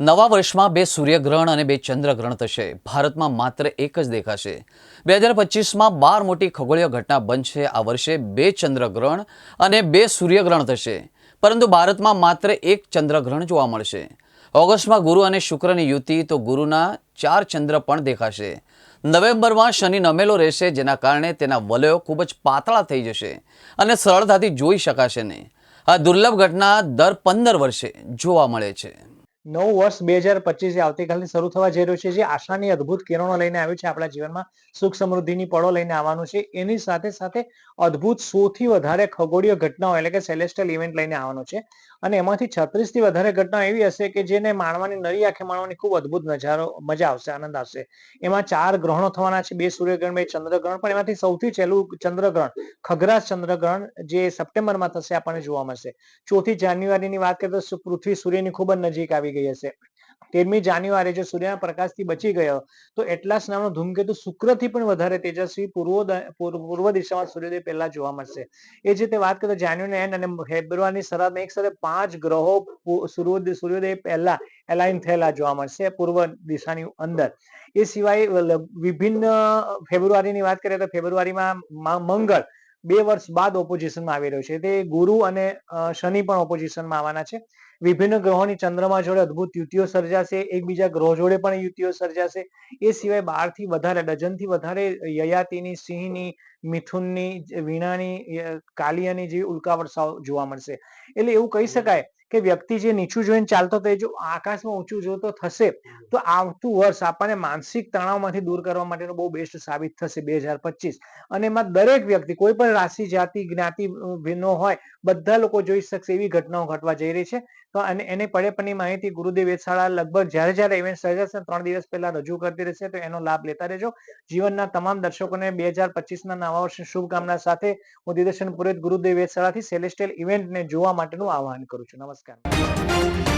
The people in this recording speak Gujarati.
નવા વર્ષમાં બે સૂર્યગ્રહણ અને બે ચંદ્રગ્રહણ થશે. ભારતમાં માત્ર એક જ દેખાશે. બે હજાર પચીસમાં બાર મોટી ખગોળીય ઘટના બનશે. આ વર્ષે બે ચંદ્રગ્રહણ અને બે સૂર્યગ્રહણ થશે. પરંતુ ભારતમાં માત્ર એક ચંદ્રગ્રહણ જોવા મળશે. ઓગસ્ટમાં ગુરુ અને શુક્રની યુતિ, તો ગુરુના ચાર ચંદ્ર પણ દેખાશે. નવેમ્બરમાં શનિ નમેલો રહેશે, જેના કારણે તેના વલયો ખૂબ જ પાતળા થઈ જશે અને સરળતાથી જોઈ શકાશે નહીં. આ દુર્લભ ઘટના દર પંદર વર્ષે જોવા મળે છે. નવું વર્ષ બે હજાર પચીસ આવતીકાલથી શરૂ થવા જઈ રહ્યું છે. જે આશાની અદ્ભુત કિરણો લઈને આવ્યું છે આપણા જીવનમાં. સુખ સમૃદ્ધિની પળો લઈને આવવાનું છે. એની સાથે સાથે અદ્ભુત સૌથી વધારે ખગોળીય ઘટનાઓ એટલે કે સેલેસ્ટલ ઇવેન્ટ લઈને આવવાનો છે. અને એમાંથી છત્રીસથી વધારે ઘટનાઓ એવી હશે કે જેને માણવાની નરી આંખે માણવાની ખૂબ અદ્ભુત નજારો, મજા આવશે, આનંદ આવશે. એમાં ચાર ગ્રહણો થવાના છે. બે સૂર્યગ્રહણ, બે ચંદ્રગ્રહણ. પણ એમાંથી સૌથી છેલ્લું ચંદ્રગ્રહણ ખગરાજ ચંદ્રગ્રહણ જે સપ્ટેમ્બરમાં થશે આપણને જોવા મળશે. ચોથી જાન્યુઆરીની વાત કરીએ તો પૃથ્વી સૂર્યની ખૂબ જ નજીક આવી ગઈ હશે. તેરમી જાન્યુઆરી જો સૂર્યના પ્રકાશથી બચી ગયો, તો એટલાસ નામનો ધૂમકેતુ શુક્રથી પણ વધારે તેજસ્વી પૂર્વ પૂર્વ દિશામાં સૂર્યોદય પહેલા જોવા મળશે. એ જ રીતે વાત કરીએ જાન્યુઆરી એન્ડ અને ફેબ્રુઆરીની શરૂઆતમાં એક સાથે પાંચ ગ્રહો સૂર્યોદય સૂર્યોદય પહેલા એલાઇન થયેલા જોવા મળશે પૂર્વ દિશાની અંદર. એ સિવાય વિભિન્ન ફેબ્રુઆરીની વાત કરીએ તો ફેબ્રુઆરીમાં મંગળ બે વર્ષ બાદ ઓપોઝિશનમાં આવી રહ્યો છે. તે ગુરુ અને શનિ પણ ઓપોઝિશનમાં આવવાના છે. વિભિન્ન ગ્રહોની ચંદ્રમા જોડે અદ્ભુત યુતિઓ સર્જાશે એકબીજા ગ્રહ જોડે પણ યુતિઓ સર્જાશે. એ સિવાય બારથી વધારે ડઝનથી વધારે યયાતિની સિંહની મિથુનની વીણાની કાલિયાની જેવી ઉલ્કા વર્ષાઓ જોવા મળશે. એટલે એવું કહી શકાય કે વ્યક્તિ જે નીચું જોઈને ચાલતો હતો એ જો આકાશમાં ઊંચું જોતો થશે તો આવતું વર્ષ આપણને માનસિક તણાવમાંથી દૂર કરવા માટેનો બહુ બેસ્ટ સાબિત થશે બે હજાર પચીસ. અને એમાં દરેક વ્યક્તિ કોઈ પણ રાશિ જાતિ જ્ઞાતિ ભિન્નો હોય બધા લોકો જોઈ શકશે એવી ઘટનાઓ ઘટવા જઈ રહી છે. તો અને એની પડે પણની માહિતી ગુરુદેવ વેધશાળા લગભગ જ્યારે જ્યારે ઇવેન્ટ સર્જાશે ત્રણ દિવસ પહેલા રજૂ કરતી રહેશે, તો એનો લાભ લેતા રહેજો. જીવનના તમામ દર્શકોને બે હજાર પચીસના નવા વર્ષની શુભકામના સાથે હું દિદર્શન પુરોહિત ગુરુદેવ વેધશાળાથી સેલેસ્ટેલ ઇવેન્ટને જોવા માટેનું આહવાન કરું છું. નમસ્કાર.